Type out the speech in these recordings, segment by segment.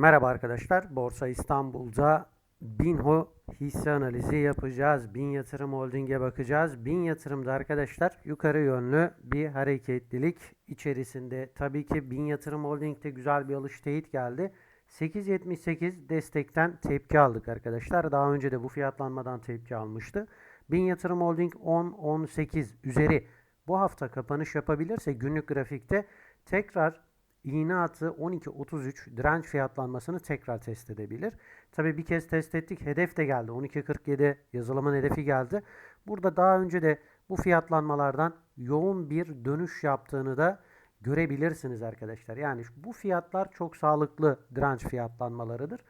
Merhaba arkadaşlar. Borsa İstanbul'da Binho hisse analizi yapacağız. Bin Yatırım Holding'e bakacağız. Bin Yatırım'da arkadaşlar yukarı yönlü bir hareketlilik içerisinde. Tabii ki Bin Yatırım Holding'de güzel bir alış teyit geldi. 8.78 destekten tepki aldık arkadaşlar. Daha önce de bu fiyatlanmadan tepki almıştı. Bin Yatırım Holding 10-18 üzeri bu hafta kapanış yapabilirse günlük grafikte tekrar iğne atı 12.33 direnç fiyatlanmasını tekrar test edebilir. Tabii bir kez test ettik. Hedef de geldi. 12.47 yazılımın hedefi geldi. Burada daha önce de bu fiyatlanmalardan yoğun bir dönüş yaptığını da görebilirsiniz arkadaşlar. Yani bu fiyatlar çok sağlıklı direnç fiyatlanmalarıdır.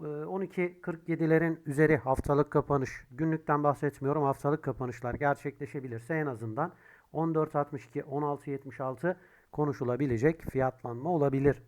Ee, 12.47'lerin üzeri haftalık kapanış, günlükten bahsetmiyorum. Haftalık kapanışlar gerçekleşebilirse en azından 14.62, 16.76 konuşulabilecek fiyatlanma olabilir.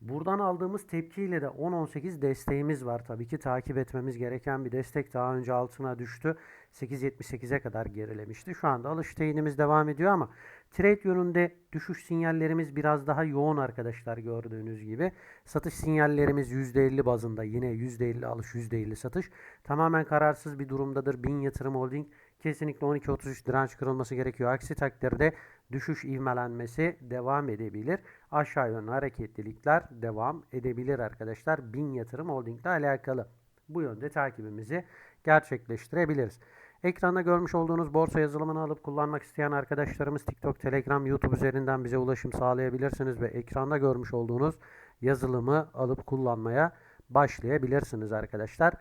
Buradan aldığımız tepkiyle de 10-18 desteğimiz var. Tabii ki takip etmemiz gereken bir destek. Daha önce altına düştü. 8.78'e kadar gerilemişti. Şu anda alış teyinimiz devam ediyor ama trade yönünde düşüş sinyallerimiz biraz daha yoğun arkadaşlar gördüğünüz gibi. Satış sinyallerimiz %50 bazında. Yine %50 alış, %50 satış. Tamamen kararsız bir durumdadır. Bin Yatırım Holding kesinlikle 12.33 direnç kırılması gerekiyor. Aksi takdirde düşüş ivmelenmesi devam edebilir. Aşağı yönlü hareketlilikler devam edebilir arkadaşlar. Bin Yatırım Holding ile alakalı. Bu yönde takibimizi gerçekleştirebiliriz. Ekranda görmüş olduğunuz borsa yazılımını alıp kullanmak isteyen arkadaşlarımız TikTok, Telegram, YouTube üzerinden bize ulaşım sağlayabilirsiniz ve ekranda görmüş olduğunuz yazılımı alıp kullanmaya başlayabilirsiniz arkadaşlar.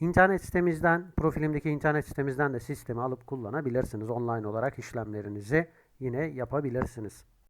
İnternet sitemizden, profilimdeki internet sitemizden de sistemi alıp kullanabilirsiniz. Online olarak işlemlerinizi yine yapabilirsiniz.